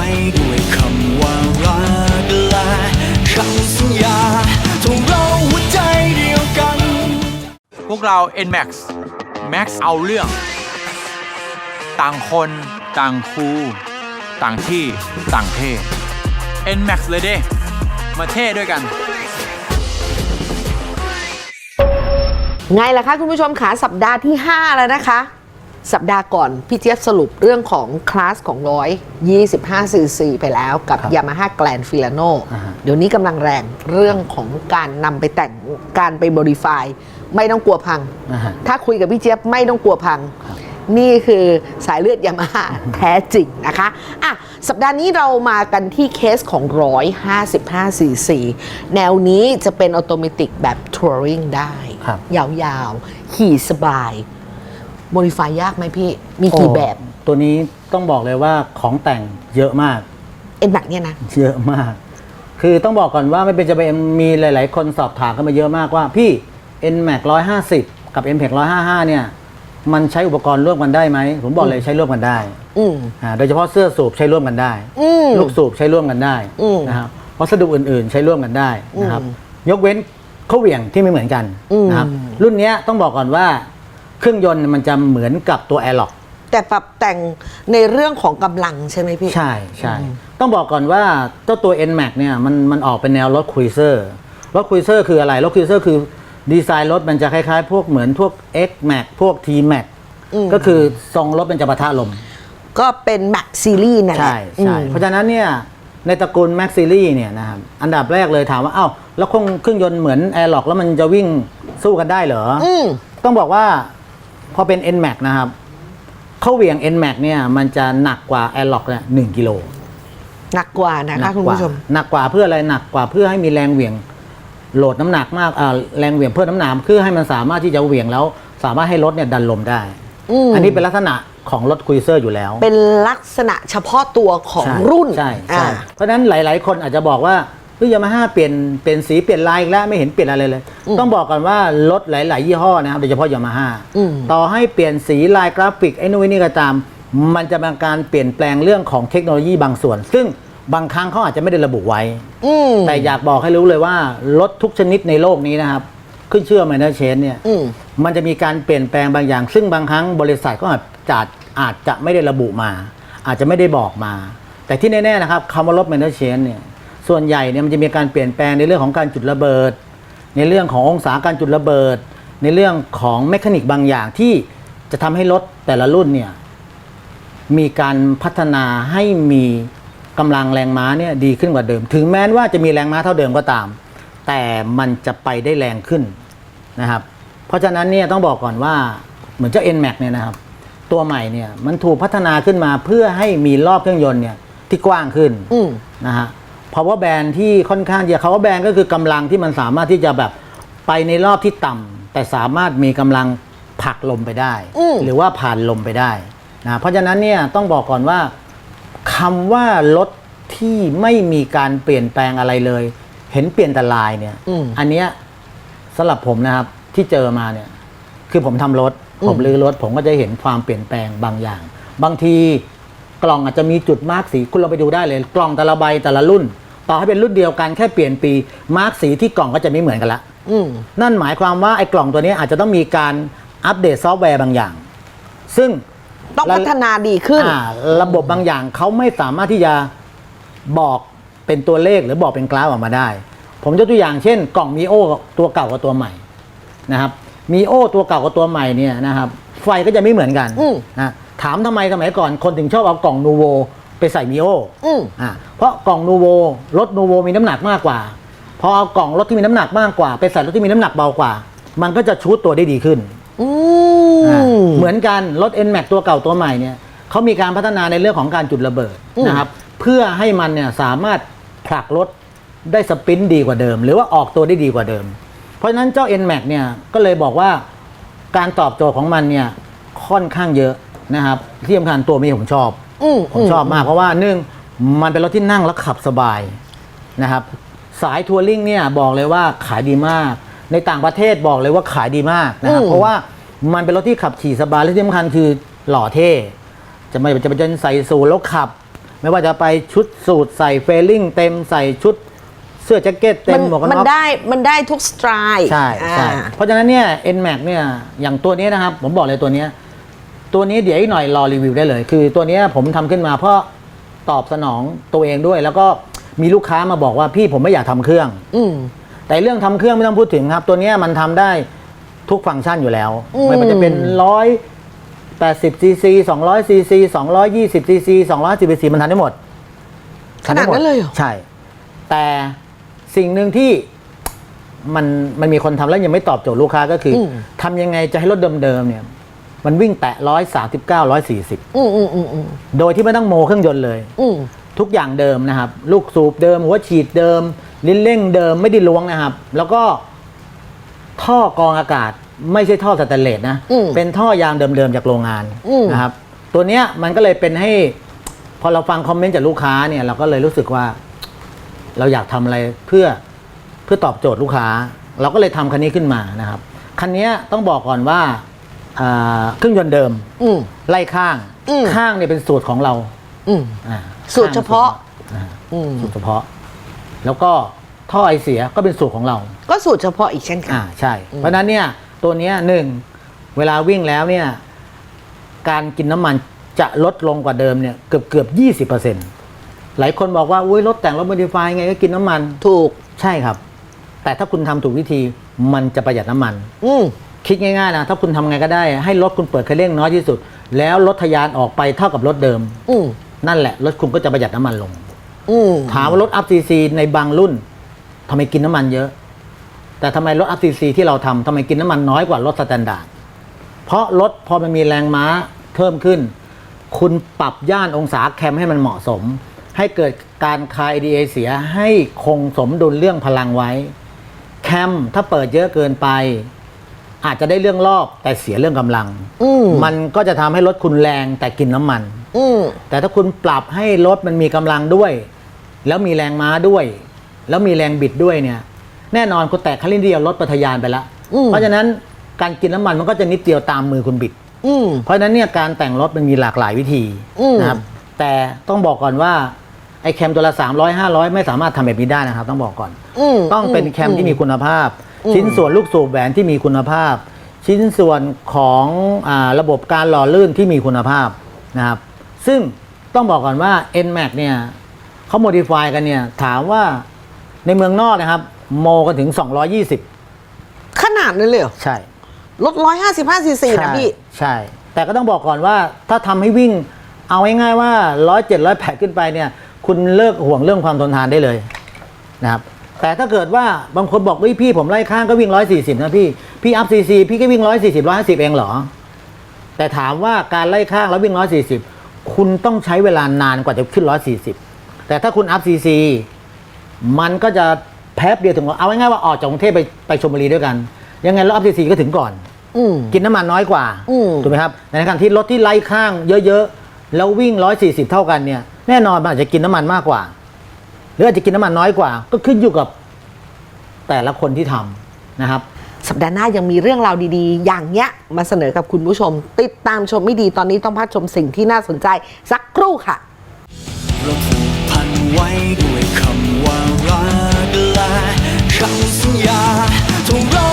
ว้ด้วยคำว่ารักและคำสัญญาทงเราหัวใจเดียวกัน พวกเรา NMAX Max เอาเรื่อง ต่างคน ต่างครู ต่างที่ ต่างเท่ NMAX เลยเด้ มาเท่ด้วยกันไงล่ะคะคุณผู้ชมขาสัปดาห์ที่ 5 แล้วนะคะ สัปดาห์ก่อน พี่เจี๊ยบสรุปเรื่องของคลาสของร้อย25 cc ไปแล้วกับ Yamaha Grand Filano เดี๋ยวนี้กำลังแรงเรื่องของการนำไปแต่งการไป modify ไม่ต้องกลัวพังอ่าฮะถ้ถ้าคุยกับพี่เจี๊ยบไม่ต้องกลัวพัง นี่คือสายเลือดยามาฮ่าแท้จริงนะคะอะสัปดาห์นี้เรามากันที่เคสของ 155 cc แนวนี้จะเป็นออโตเมติกแบบทัวริงได้ครับยาวๆ ขี่สบาย โมดิฟายยากไหมพี่ มีกี่แบบโอ้ตัวนี้ต้องบอกเลยว่าของแต่งเยอะมาก เอ็นแบบเนี่ยนะ เยอะมาก คือต้องบอกก่อนว่าไม่เป็นจะเป็นมีหลาย ๆ คนสอบถามกันมาเยอะมากว่า พี่ NMAX 150กับ NPEX 155เนี่ย มันใช้อุปกรณ์ร่วมกันได้ไหม ผมบอกเลยใช้ร่วมกันได้อืมอ่าโดยเฉพาะเสื้อสูบใช้ร่วมกันได้อืมลูกสูบใช้ร่วมกันได้อืมนะครับวัสดุอื่น ๆ ใช้ร่วมกันได้นะครับอืมยกเว้นเขาเหวี่ยงที่ไม่เหมือนกันอืมนะครับ รุ่นเนี้ยต้องบอกก่อนว่า เครื่องยนต์มันจะเหมือนกับตัว a i r l o c แต่ปรับแต่งในเรื่องของกำลังใช่ไหมพี่ ใช่ใช่ต้องบอกก่อนว่าเจ้าตัว NMAX เนี่ยมันมันออกเป็นแนวรถคุยเซอร์รถคุยเซอร์คืออะไรรถคุยเซอร์คือดีไซน์รถมันจะคล้ายๆ พวกเหมือนพวก X Max พวก T Max อืมก็คือทรงรถเป็นจะปะทะลม ก็เป็นแม็กซีรีส์นั่นแหละใช่ใช่อืมเพราะฉะนั้นเนี่ยในตระกูล Max Series เนี่ยนะครับอันดับแรกเลยถามว่า เอ้า แล้วเครื่องเครื่องยนต์เหมือน a i r l o c แล้วมันจะวิ่งสู้กันได้เหรอออืมต้องบอกว่าพ อเป็น NMAX นะครับเข้าเหวี่ยง NMAX เนี่ยมันจะหนักกว่า a i r l o c เนี่ยหนึ่งกิโลหนักกว่านะหนัคะกคุณกว่าผู้ชม หนักกว่าเพื่ออะไรหนักกว่าเพื่อให้มีแรงเหวี่ยงโหลดน้ำหนักมากอ่าแรงเหวี่ยงเพื่อน้ำหนักเพื่อให้มันสามารถที่จะเหวี่ยงแล้ว สามารถให้รถเนี่ยดันลมได้อืมอันนี้เป็นลักษณะของรถคุยเซอร์อยู่แล้ว เป็นลักษณะเฉพาะตัวของใช่รุ่นใช่ใช่อ่าเพราะฉะนั้นหลาย ๆ คนอาจจะบอกว่า เฮ้ยยามาฮ่าเปลี่ยนเปลี่ยนสีเปลี่ยนลายอีกแล้วไม่เห็นเปลี่ยนอะไรเลย ต้องบอกก่อนว่ารถหลาย ๆ ยี่ห้อนะครับโดยเฉพาะยามาฮ่าอืมต่อให้เปลี่ยนสีลายกราฟิกไอ้นู่นไอ้นี่ก็ตาม มันจะเป็นการเปลี่ยนแปลงเรื่องของเทคโนโลยีบางส่วน ซึ่งบางครั้งเขาอาจจะไม่ได้ระบุไว้อืมแต่อยากบอกให้รู้เลยว่ารถทุกชนิดในโลกนี้นะครับ ขึ้นชื่อมาเนเชนเนี่ยอืมมันจะมีการเปลี่ยนแปลงบางอย่าง ซึ่งบางครั้งบริษัทก็อาจจะอาจจะไม่ได้ระบุมา อาจจะไม่ได้บอกมา แต่ที่แน่ ๆ นะครับคำว่ารถแมนเชนเนี่ย ส่วนใหญ่เนี่ยมันจะมีการเปลี่ยนแปลงในเรื่องของการจุดระเบิด ในเรื่องขององศาการจุดระเบิด ในเรื่องของเมคานิกบางอย่างที่จะทำให้รถแต่ละรุ่นเนี่ยมีการพัฒนาให้มีกำลังแรงม้าเนี่ยดีขึ้นกว่าเดิม ถึงแม้ว่าจะมีแรงม้าเท่าเดิมก็ตาม แต่มันจะไปได้แรงขึ้นนะครับ เพราะฉะนั้นเนี่ยต้องบอกก่อนว่าเหมือนเจ้า NMAX เนี่ยนะครับ ตัวใหม่เนี่ยมันถูกพัฒนาขึ้นมาเพื่อให้มีรอบเครื่องยนต์เนี่ยที่กว้างขึ้นอืมนะฮะ power band ที่ค่อนข้างจะ power band ก็คือกำลังที่มันสามารถที่จะแบบไปในรอบที่ต่ำแต่สามารถมีกำลังผลักลมไปได้อืมหรือว่าผ่านลมไปได้นะเพราะฉะนั้นเนี่ยต้องบอกก่อนว่าคำว่ารถที่ไม่มีการเปลี่ยนแปลงอะไรเลย เห็นเปลี่ยนแต่ลายเนี่ยอืมอันเนี้ยสำหรับผมนะครับที่เจอมาเนี่ย คือผมทำรถอืมผมรื้อรถ ผมก็จะเห็นความเปลี่ยนแปลงบางอย่าง บางทีกล่องอาจจะมีจุดมาร์กสีคุณเราไปดูได้เลย กล่องแต่ละใบแต่ละรุ่น ต่อให้เป็นรุ่นเดียวกันแค่เปลี่ยนปี มาร์กสีที่กล่องก็จะไม่เหมือนกันละอืมนั่นหมายความว่าไอ้กล่องตัวนี้อาจจะต้องมีการอัปเดตซอฟต์แวร์บางอย่าง ซึ่งต้องพัฒนาดีขึ้น อ่าระบบบางอย่างเขาไม่สามารถที่จะบอกเป็นตัวเลขหรือบอกเป็นกราฟออกมาได้ ผมยกตัวอย่างเช่น กล่องมีโอตัวเก่ากับตัวใหม่นะครับมีโอตัวเก่ากับตัวใหม่เนี่ยนะครับไฟก็จะไม่เหมือนกันอืม นะถามทำไมสมัยก่อนคนถึงชอบเอากล่องนูโว ไปใส่มีโออืมอ่าเพราะกล่องนูโวรถนูโวมีน้ำหนักมากกว่า พอเอากล่องรถที่มีน้ำหนักมากกว่า ไปใส่รถที่มีน้ำหนักเบากว่า มันก็จะชูดตัวได้ดีขึ้นอือ่ามเหมือนกันรถ NMAX ตัวเก่าตัวใหม่เนี่ยเขามีการพัฒนาในเรื่องของการจุดระเบิดอืมนะครับเพื่อให้มันเนี่ยสามารถผลักรถได้สปรินต์ดีกว่าเดิม หรือว่าออกตัวได้ดีกว่าเดิม เพราะฉะนั้นเจ้า NMAX เนี่ยก็เลยบอกว่าการตอบโจทย์ของมันเนี่ยค่อนข้างเยอะนะครับที่สำคัญตัวมีผมชอบ อืมผมชอบมากเพราะว่าหนึ่งมันเป็นรถที่นั่งแล้วขับสบายนะครับ สายทัวริงเนี่ยบอกเลยว่าขายดีมาก ในต่างประเทศบอกเลยว่าขายดีมากนะครับอืมเพราะว่ามันเป็นรถที่ขับขี่สบายและที่สำคัญคือหล่อเท่จะไม่จะไปจนใส่สูทแล้วขับ ไม่ว่าจะไปชุดสูทใส่เฟลลิ่งเต็มใส่ชุดเสื้อแจ็คเก็ตเต็มัมหมวกกันมันน็อกได้มันได้ทุกสไตล์ใช่ใช่อ่าเพราะฉะนั้นเนี่ย NMAX เนี่ยอย่างตัวนี้นะครับ ผมบอกเลยตัวเนี้ย ตัวนี้เดี๋ยวอีกหน่อยรอรีวิวได้เลย คือตัวเนี้ยผมทำขึ้นมาเพราะตอบสนองตัวเองด้วย แล้วก็มีลูกค้ามาบอกว่าพี่ผมไม่อยากทำเครื่อง อืมแต่เรื่องทำเครื่องไม่ต้องพูดถึงครับ ตัวเนี้ยมันทำได้ทุกฟังก์ชันอยู่แล้วอืมไม่ว่าจะเป็นร้อยแปดสิบซีซีสองร้อยซีซีสองร้อยยี่สิบซีซีสองร้อยสิบซีมันทำได้หมดขนาดนั้นเลยเหรอใช่ แต่สิ่งหนึ่งที่มันมันมีคนทำแล้วยังไม่ตอบโจทย์ลูกค้าก็คืออมทำยังไงจะให้รถเดิมๆเนี่ย มันวิ่งแตะร้อยสามสิบเก้าร้อยสี่สิบอืมอืมอืมอืมโดยที่ไม่ต้องโมเครื่องยนต์เลย อืมทุกอย่างเดิมนะครับ ลูกสูบเดิม หัวฉีดเดิม ลิ้นเร่งเดิมไม่ได้ล้วงนะครับ แล้วก็ ท่อกรองอากาศไม่ใช่ท่อสแตนเลสนะ อืม เป็นท่อยางเดิมๆจากโรงงานอืม นะครับ ตัวเนี้ยมันก็เลยเป็นให้ พอเราฟังคอมเมนต์จากลูกค้าเนี่ย เราก็เลยรู้สึกว่า เราอยากทำอะไรเพื่อเพื่อตอบโจทย์ลูกค้า เราก็เลยทำคันนี้ขึ้นมานะครับ คันนี้ต้องบอกก่อนว่า อ่าเครื่องยนต์เดิม อืม ไล่ข้าง อืม ข้างเนี่ยเป็นสูตรของเราอืม อ่าสูตรเฉพาะอ่าอืมสูตรเฉพาะ แล้วก็ท่อไอเสียก็เป็นสูตรของเรา ก็สูตรเฉพาะอีกเช่นกันอ่าใช่เพราะฉะนั้นเนี่ยตัวเนี้ยหนึ่งเวลาวิ่งแล้วเนี่ยการกินน้ำมันจะลดลงกว่าเดิมเนี่ยเกือบเกือบยี่สิบเปอร์เซ็นต์หลายคนบอกว่าอุ้ยรถแต่งรถโมดิฟายไงก็กินน้ำมันถูกใช่ครับ แต่ถ้าคุณทำถูกวิธีมันจะประหยัดน้ำมัน อืม คิดง่ายๆนะถ้าคุณทำไงก็ได้ ให้รถคุณเปิดคันเร่งน้อยที่สุด แล้วรถทะยานออกไปเท่ากับรถเดิม อืมนั่นแหละ รถคุณก็จะประหยัดน้ำมันลง อืมถามว่ารถอัพซีซีในบางรุ่นทำไมกินน้ำมันเยอะ แต่ทำไมรถอัพซีซีที่เราทำทำไมกินน้ำมันน้อยกว่ารถสแตนดาร์ดเพราะรถพอมันมีแรงม้าเพิ่มขึ้น คุณปรับย่านองศาแคมให้มันเหมาะสม ให้เกิดการคาย EDA เสียให้คงสมดุลเรื่องพลังไว้ แคมถ้าเปิดเยอะเกินไป อาจจะได้เรื่องรอบแต่เสียเรื่องกำลัง อืมมันก็จะทำให้รถคุณแรงแต่กินน้ำมัน อืมแต่ถ้าคุณปรับให้รถมันมีกำลังด้วย แล้วมีแรงม้าด้วย แล้วมีแรงบิดด้วยเนี่ย แน่นอนคุณแตะคันเร่งเดียวรถปัทยานไปแล้วอืมเพราะฉะนั้นการกินน้ำมันมันก็จะนิดเดียวตามมือคุณบิด อืม เพราะฉะนั้นเนี่ยการแต่งรถมันมีหลากหลายวิธีอืม นะครับ แต่ต้องบอกก่อนว่าไอ้แคมตัวละ300 500 ไม่สามารถทำแบบนี้ได้นะครับ ต้องบอกก่อน อืม ต้องเป็นแคมที่มีคุณภาพอืม ชิ้นส่วนลูกสูบแหวนที่มีคุณภาพ ชิ้นส่วนของอาระบบการหล่อลื่นที่มีคุณภาพนะครับ ซึ่งต้องบอกก่อนว่า NMAX เนี่ยเขาโมดิฟายกันเนี่ยถามว่าในเมืองนอกนะครับ โมกันถึง 220 ขนาดนั้นเลยเหรอใช่รถร้อยห้าสิบห้าซีซีนะใช่พี่ ใช่ แต่ก็ต้องบอกก่อนว่าถ้าทำให้วิ่งเอาง่ายๆว่าร้อยเจ็ดร้อยแปดขึ้นไปเนี่ย คุณเลิกห่วงเรื่องความทนทานได้เลยนะครับ แต่ถ้าเกิดว่าบางคนบอกเฮ้ยพี่ผมไล่ข้างก็วิ่งร้อยสี่สิบนะพี่ พี่อัพซีซีพี่ก็วิ่งร้อยสี่สิบร้อยห้าสิบเองเหรอ แต่ถามว่าการไล่ข้างแล้ววิ่งร้อยสี่สิบคุณต้องใช้เวลานานกว่าจะขึ้นร้อยสี่สิบแต่ถ้าคุณอัพซีซีมันก็จะแป๊บเดียวถึงเอาง่ายๆว่าออกจากกรุงเทพไปไปชลบุรีด้วยกัน ยังไงรถอัพซีซีก็ถึงก่อนอืมกินน้ำมันน้อยกว่าอืมถูกไหมครับในขณะที่รถที่ไล่ข้างเยอะๆแล้ววิ่ง140เท่ากันเนี่ยแน่นอนมันอาจจะกินน้ำมันมากกว่า หรืออาจจะกินน้ำมันน้อยกว่า ก็ขึ้นอยู่กับ แต่ละคนที่ทำนะครับ สัปดาห์หน้ายังมีเรื่องราวดีๆ อย่างเงี้ย มาเสนอกับคุณผู้ชม ติดตามชมไม่ดีตอนนี้ต้องพักชมสิ่งที่น่าสนใจสักครู่ค่ะเราผูกพันไว้ด้วยคำว่ารักและคำสัญญาทงเรา